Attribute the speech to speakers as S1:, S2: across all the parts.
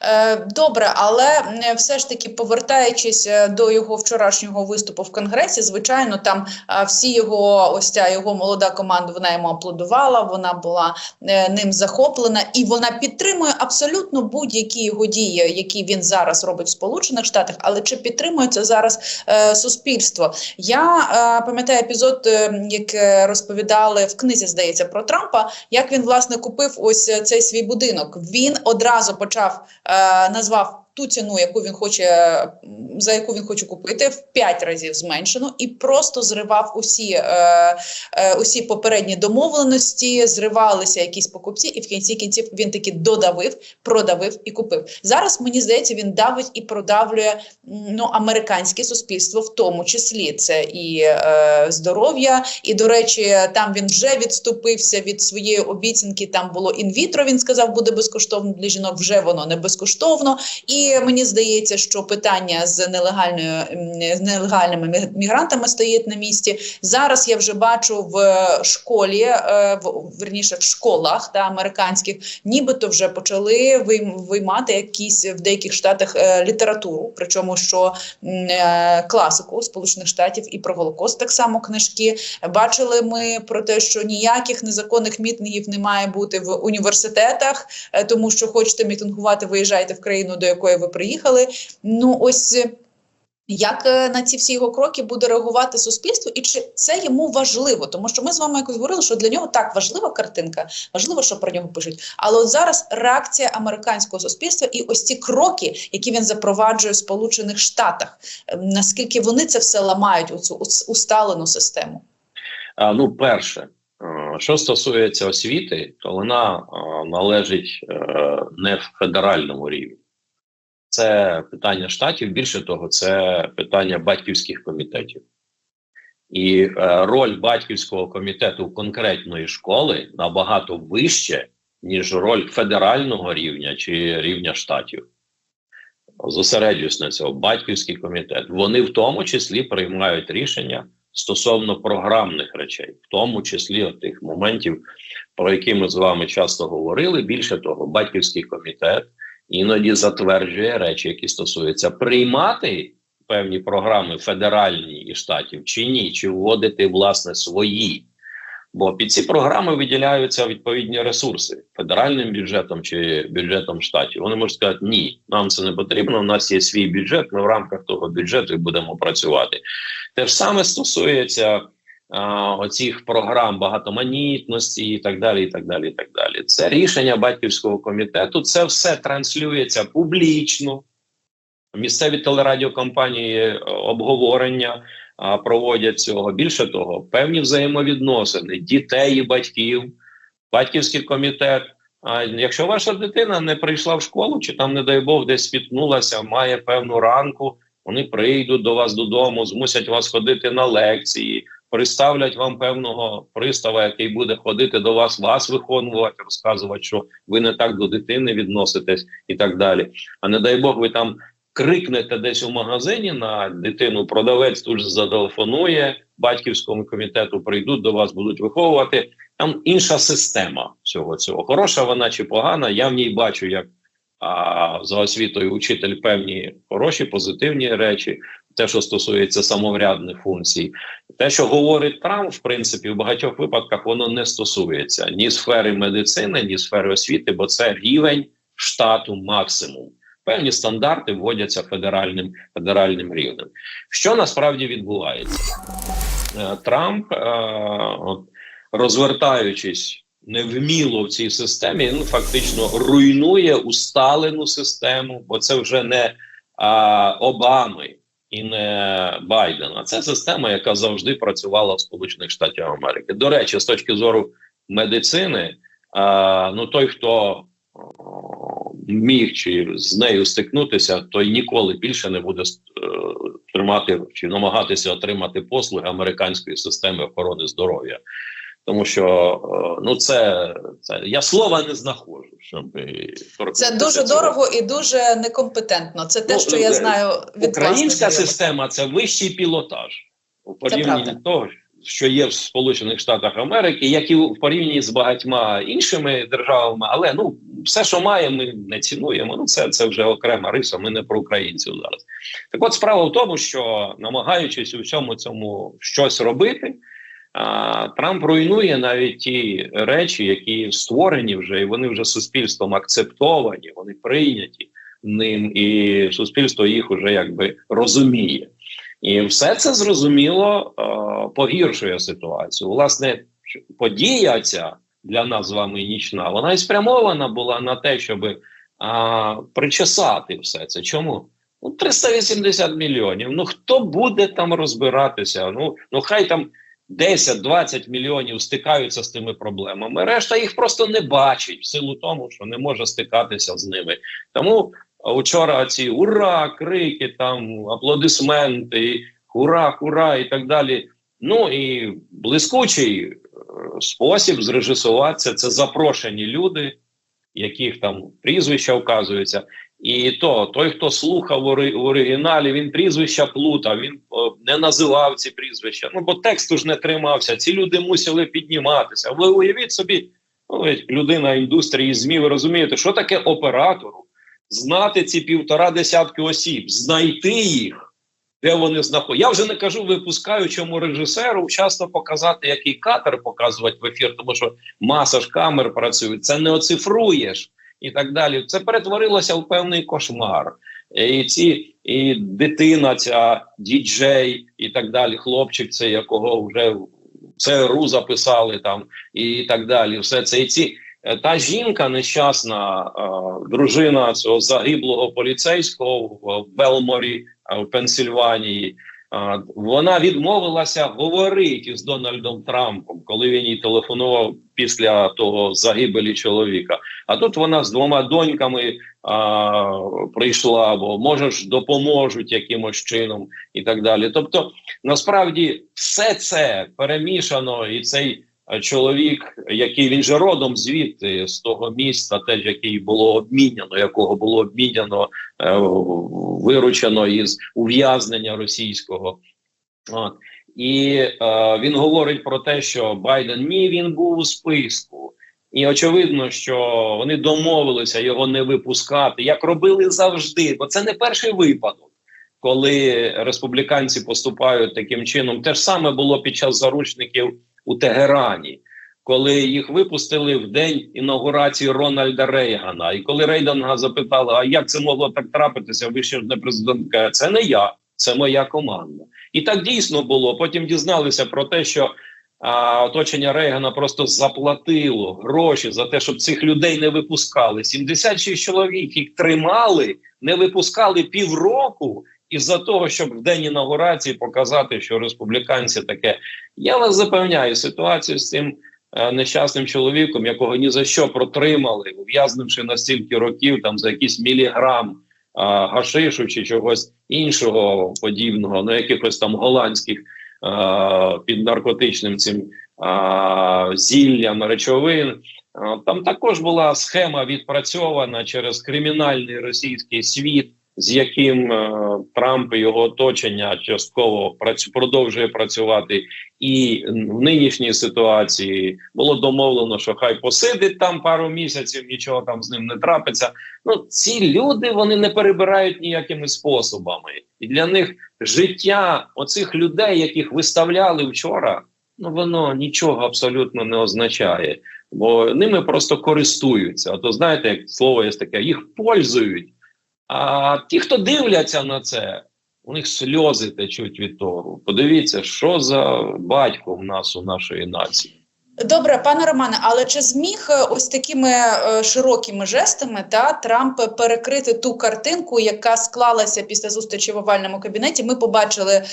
S1: Е, Добре, але е, все ж таки повертаючись е, до його вчорашнього виступу в конгресі, звичайно, там всі його ось ця його молода команда, вона йому аплодувала, вона була ним захоплена, і вона підтримує абсолютно будь-які його дії, які він зараз робить в Сполучених Штатах. Але чи підтримує це зараз е, суспільство? Я е, пам'ятаю епізод, як розповідали в книзі, здається, про Трампа, як він власне купив ось цей свій будинок. Він одразу почав назвав ту ціну, яку він хоче за яку він хоче купити, в п'ять разів зменшено, і просто зривав усі, е, е, усі попередні домовленості, зривалися якісь покупці, і в кінці кінців він таки додавив, продавив і купив. Зараз мені здається, він давить і продавлює ну американське суспільство, в тому числі це і е, здоров'я, і до речі, там він вже відступився від своєї обіцянки. Там було інвітро. Він сказав, буде безкоштовно для жінок. Вже воно не безкоштовно. І мені здається, що питання з нелегальною з нелегальними мігрантами стоїть на місці. Зараз я вже бачу в школі, е, в верніше в школах та американських, нібито вже почали вийм- виймати якісь в деяких штатах е, літературу, причому що е, класику Сполучених Штатів і про Голокост так само книжки. Бачили ми про те, що ніяких незаконних мітингів не має бути в університетах, е, тому що хочете мітингувати, виїжджайте в країну, до якої ви приїхали. Ну ось. е, Як е, на ці всі його кроки буде реагувати суспільство, і чи це йому важливо? Тому що ми з вами якось говорили, що для нього так важлива картинка, важливо, що про нього пишуть. Але от зараз реакція американського суспільства і ось ці кроки, які він запроваджує в Сполучених Штатах, е, наскільки вони це все ламають у цю усталену систему?
S2: А, ну, перше, е, що стосується освіти, то вона належить не в федеральному рівні. Це питання штатів. Більше того, це питання батьківських комітетів. І е, роль батьківського комітету конкретної школи набагато вище, ніж роль федерального рівня чи рівня штатів. Зосереджуюсь на цьому батьківський комітет. Вони в тому числі приймають рішення стосовно програмних речей, в тому числі тих моментів, про які ми з вами часто говорили. Більше того, батьківський комітет іноді затверджує речі, які стосуються приймати певні програми федеральні і штатів, чи ні, чи вводити власне свої. Бо під ці програми виділяються відповідні ресурси федеральним бюджетом чи бюджетом штатів. Вони можуть сказати, ні, нам це не потрібно. У нас є свій бюджет. Ми в рамках того бюджету і будемо працювати. Те ж саме стосується оцих програм багатоманітності і так далі. і так далі, і так далі. Це рішення батьківського комітету. Це все транслюється публічно. Місцеві телерадіокомпанії е, обговорення а, проводять цього. Більше того, певні взаємовідносини дітей і батьків, батьківський комітет. А якщо ваша дитина не прийшла в школу, чи там, не дай Бог, десь спіткнулася, має певну ранку, вони прийдуть до вас додому, змусять вас ходити на лекції, приставлять вам певного пристава, який буде ходити до вас, вас виконувати, розказувати, що ви не так до дитини відноситесь, і так далі. А не дай Бог, ви там крикнете десь у магазині на дитину, продавець тут же зателефонує батьківському комітету, прийдуть до вас, будуть виховувати. Там інша система всього цього. Хороша вона чи погана. Я в ній бачу, як а, за освітою учитель певні хороші, позитивні речі, те, що стосується самоврядних функцій. Те, що говорить Трамп, в принципі, в багатьох випадках воно не стосується ні сфери медицини, ні сфери освіти, бо це рівень штату максимум. Певні стандарти вводяться федеральним федеральним рівнем. Що насправді відбувається? Е, Трамп, е, розвертаючись невміло в цій системі, він фактично руйнує усталену систему, бо це вже не а, Обами і не Байдена. Це система, яка завжди працювала в Сполучених Штатах Америки. До речі, з точки зору медицини, а, ну той, хто міг чи з нею стикнутися, той ніколи більше не буде е, тримати чи намагатися отримати послуги американської системи охорони здоров'я. Тому що е, ну це, це я слова не знаходжу, щоб е,
S1: Це дуже
S2: цього.
S1: дорого і дуже некомпетентно. Це те,
S2: Ну,
S1: що я
S2: е,
S1: знаю від
S2: Українська
S1: власних
S2: система це вищий пілотаж у порівнянні того, що є в Сполучених Штатах Америки, як і в порівнянні з багатьма іншими державами, але ну все, що має, ми не цінуємо. Ну це, це вже окрема риса. Ми не про українців зараз. Так, от справа в тому, що намагаючись у всьому цьому щось робити. А, Трамп руйнує навіть ті речі, які створені вже, і вони вже суспільством акцептовані, вони прийняті ним, і суспільство їх вже якби розуміє. І все це зрозуміло погіршує ситуацію. Власне, подія ця для нас з вами нічна, вона і спрямована була на те, щоб е, причесати все це. Чому? Ну, 380 мільйонів. Ну хто буде там розбиратися? Ну, ну хай там 10-20 мільйонів стикаються з тими проблемами. Решта їх просто не бачить в силу тому, що не може стикатися з ними. Тому Учора ці ура, крики, там аплодисменти, ура, ура і так далі. Ну і блискучий е, спосіб зрежисуватися це запрошені люди, яких там прізвища вказуються. І то той, хто слухав в оригіналі, він прізвища плутав, він не називав ці прізвища. Ну бо тексту ж не тримався. Ці люди мусили підніматися. Ви уявіть собі, ну, людина індустрії ЗМІ, ви розумієте, що таке оператору? знати ці півтора десятки осіб, знайти їх, де вони знаходяться. Я вже не кажу випускаючому режисеру вчасно показати, який катер показувати в ефір, тому що маса ж камер працює, це не оцифруєш і так далі. Це перетворилося в певний кошмар. І ці і дитина, ця діджей, і так далі, хлопчик, це якого вже ЦРУ записали там, і так далі. Все це і ці. Е, та жінка, нещасна е, дружина цього загиблого поліцейського в Белморі е, в Пенсильванії, е, вона відмовилася говорити з Дональдом Трампом, коли він їй телефонував після того загибелі чоловіка. А тут вона з двома доньками е, прийшла, бо може ж допоможуть якимось чином і так далі. Тобто, насправді, все це перемішано і цей. Е, чоловік, який він же родом звідти з того міста, теж який було обміняно, якого було обміняно, е, виручено із ув'язнення російського. От. І е, він говорить про те, що Байден ні, він був у списку. І очевидно, що вони домовилися його не випускати, як робили завжди, бо це не перший випадок, коли республіканці поступають таким чином. Те ж саме було під час заручників у Тегерані, коли їх випустили в день інаугурації Рональда Рейгана. І коли Рейгана запитали, а як це могло так трапитися? Ви ще ж не президент каже, це не я, це моя команда. І так дійсно було. Потім дізналися про те, що а, оточення Рейгана просто заплатило гроші за те, щоб цих людей не випускали. 76 чоловік їх тримали, не випускали півроку із-за того, щоб в день інаугурації показати, що республіканці таке. Я вас запевняю, ситуацію з цим е, нещасним чоловіком, якого ні за що протримали, ув'язнивши на стільки років там за якийсь міліграм е, гашишу чи чогось іншого подібного, ну якихось там голландських під наркотичним цим е, зіллям речовин. Е, там також була схема відпрацьована через кримінальний російський світ з яким е, Трамп і його оточення частково продовжує працювати, і в нинішній ситуації було домовлено, що хай посидить там пару місяців, нічого там з ним не трапиться. Ну ці люди вони не перебирають ніякими способами, і для них життя оцих людей, яких виставляли вчора, ну воно нічого абсолютно не означає, бо ними просто користуються. А то знаєте, як слово є таке, їх пользують. А ті, хто дивляться на це, у них сльози течуть від того. Подивіться, що за батько в нас у нашої нації.
S1: Добре, пане Романе, але чи зміг е, ось такими е, широкими жестами та Трамп перекрити ту картинку, яка склалася після зустрічі в овальному кабінеті? Ми побачили е,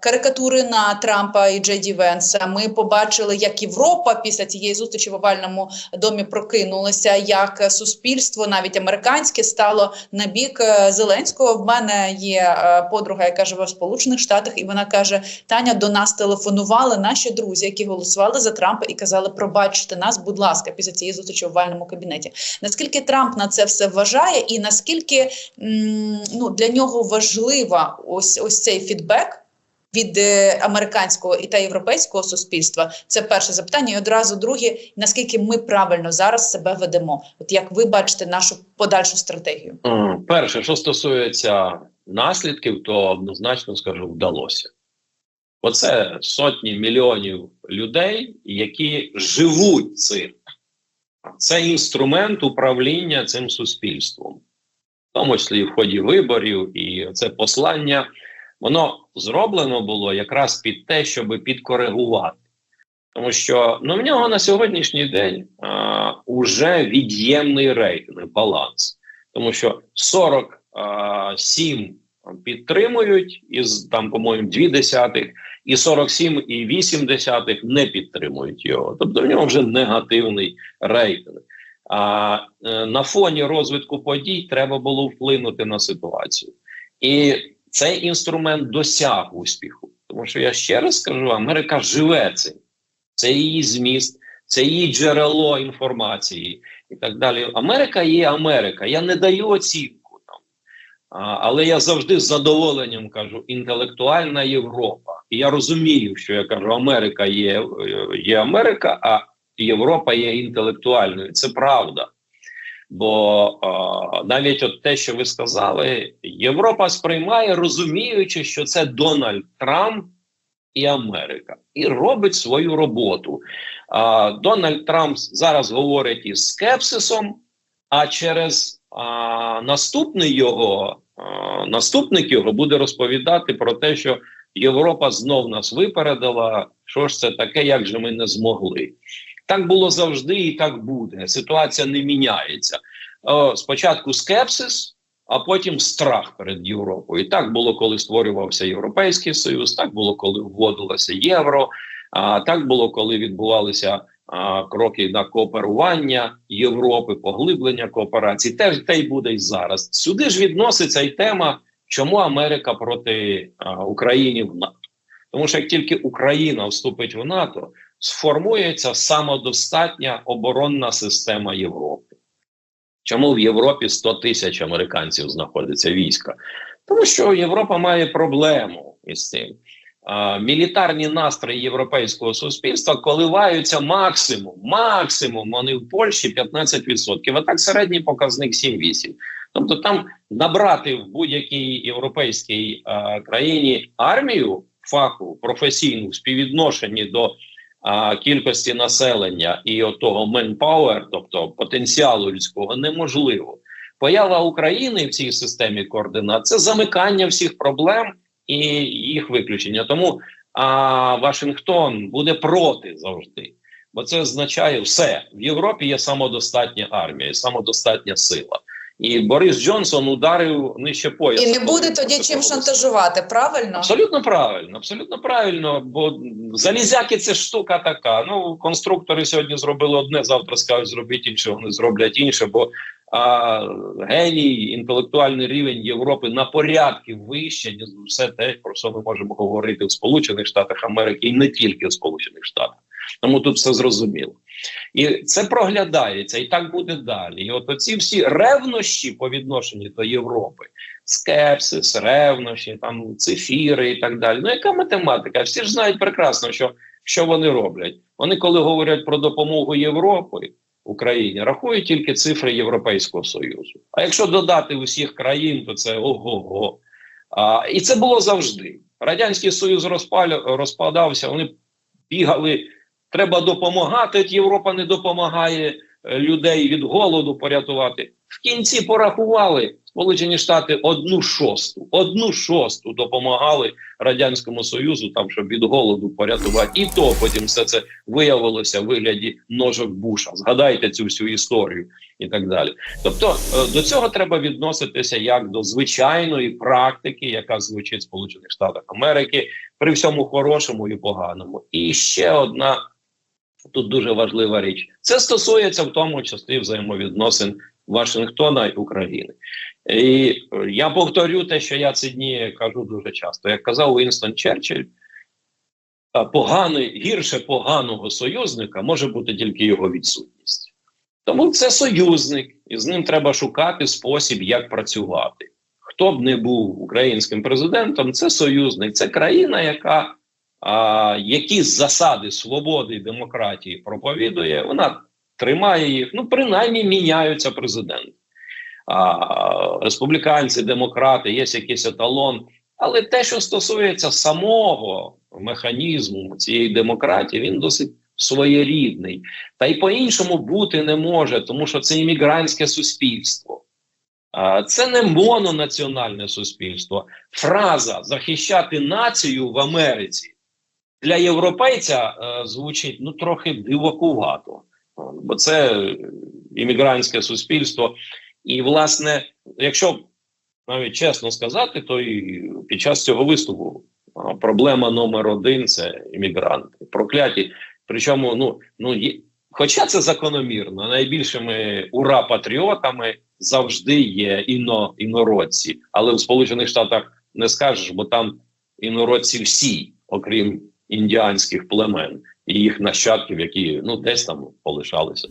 S1: карикатури на Трампа і Джей Ді Венса. Ми побачили, як Європа після цієї зустрічі в овальному домі прокинулася, як суспільство, навіть американське, стало на бік е, Зеленського. В мене є подруга, яка живе в Сполучених Штатах, і вона каже: Таня до нас телефонували наші друзі, які голосували за Трампа. Трампа і казали, пробачте нас, будь ласка, після цієї зустрічі в овальному кабінеті. Наскільки Трамп на це все вважає, і наскільки ну для нього важлива ось ось цей фідбек від е, американського і та європейського суспільства? Це перше запитання. І одразу друге, наскільки ми правильно зараз себе ведемо? От як ви бачите нашу подальшу стратегію?
S2: Перше, що стосується наслідків, то однозначно скажу, вдалося. Оце сотні мільйонів людей, які живуть цим. Це інструмент управління цим суспільством, в тому числі в ході виборів, і це послання. Воно зроблено було якраз під те, щоб підкоригувати. Тому що ну, в нього на сьогоднішній день а, уже від'ємний рейтинг, баланс. Тому що 47 підтримують із там, по-моєму, 2 десятих, і 47 і 8 десятих не підтримують його. Тобто в нього вже негативний рейтинг. А е, на фоні розвитку подій треба було вплинути на ситуацію. І цей інструмент досяг успіху. Тому що я ще раз скажу: Америка живе цим. Це її зміст, це її джерело інформації і так далі. Америка є Америка. Я не даю оцінку але я завжди з задоволенням кажу: інтелектуальна Європа. І я розумію, що я кажу, Америка є, е, є Америка, а Європа є інтелектуальною. Це правда. Бо а, навіть от те, що ви сказали, Європа сприймає, розуміючи, що це Дональд Трамп і Америка, і робить свою роботу. А, Дональд Трамп зараз говорить із скепсисом, а через а, наступний його наступник його буде розповідати про те, що Європа знов нас випередила. Що ж це таке, як же ми не змогли? Так було завжди, і так буде. Ситуація не міняється. Спочатку скепсис, а потім страх перед Європою. І так було, коли створювався Європейський Союз, так було, коли вводилося євро, а так було, коли відбувалися кроки на кооперування Європи, поглиблення кооперації. Теж те й буде і зараз. Сюди ж відноситься і тема, чому Америка проти України в НАТО. Тому що як тільки Україна вступить в НАТО, сформується самодостатня оборонна система Європи. Чому в Європі 100 тисяч американців знаходиться війська? Тому що Європа має проблему із цим. Мілітарні настрої європейського суспільства коливаються максимум. Максимум вони в Польщі 15%, а так середній показник 7-8%. Тобто там набрати в будь-якій європейській а, країні армію фаху професійну в співвідношенні до а, кількості населення і отого manpower, тобто потенціалу людського, неможливо. Поява України в цій системі координат це замикання всіх проблем і їх виключення. Тому а, Вашингтон буде проти завжди, бо це означає все в Європі. Є самодостатня армія, самодостатня сила. І Борис Джонсон ударив нижче пояса.
S1: І не буде тоді чим шантажувати, правильно?
S2: Абсолютно правильно, абсолютно правильно. Бо залізяки це штука така. Ну, конструктори сьогодні зробили одне, завтра скажуть зробити інше, вони зроблять інше. Бо а, геній, інтелектуальний рівень Європи на порядки вище, ніж все те, про що ми можемо говорити в Сполучених Штатах Америки, і не тільки в Сполучених Штатах. Тому тут все зрозуміло. І це проглядається, і так буде далі. І от оці всі ревнощі по відношенню до Європи, скепсис, ревнощі, там цифіри і так далі. Ну, яка математика? Всі ж знають прекрасно, що, що вони роблять. Вони, коли говорять про допомогу Європи Україні, рахують тільки цифри Європейського Союзу. А якщо додати усіх країн, то це ого-го. А, і це було завжди. Радянський Союз розпалю, розпадався, вони бігали. Треба допомагати. Європа не допомагає е, людей від голоду порятувати. В кінці порахували Сполучені Штати одну шосту, одну шосту допомагали радянському союзу, там щоб від голоду порятувати, і то потім все це виявилося в вигляді ножок Буша. Згадайте цю всю історію і так далі. Тобто е, до цього треба відноситися як до звичайної практики, яка звучить в Сполучених Штатах Америки, при всьому хорошому і поганому. І ще одна тут дуже важлива річ. Це стосується в тому числі взаємовідносин Вашингтона і України. І е, я повторю те, що я ці дні кажу дуже часто. Як казав Уінстон Черчилль, поганий, гірше поганого союзника може бути тільки його відсутність. Тому це союзник, і з ним треба шукати спосіб, як працювати. хто б не був українським президентом, це союзник, це країна, яка а, які засади свободи і демократії проповідує, вона тримає їх. Ну, принаймні міняються президенти. А, республіканці, демократи, є якийсь еталон. Але те, що стосується самого механізму цієї демократії, він досить своєрідний. Та й по-іншому бути не може, тому що це іммігрантське суспільство. Це не мононаціональне суспільство. Фраза захищати націю в Америці для європейця е, звучить ну трохи дивакувато, бо це е, іммігрантське суспільство. І, власне, якщо навіть чесно сказати, то і під час цього виступу проблема номер один це іммігранти, прокляті. Причому, ну ну є, хоча це закономірно, найбільшими ура-патріотами завжди є іно, інородці, але в Сполучених Штатах не скажеш, бо там інородці всі, окрім індіанських племен і їх нащадків, які ну десь там полишалися.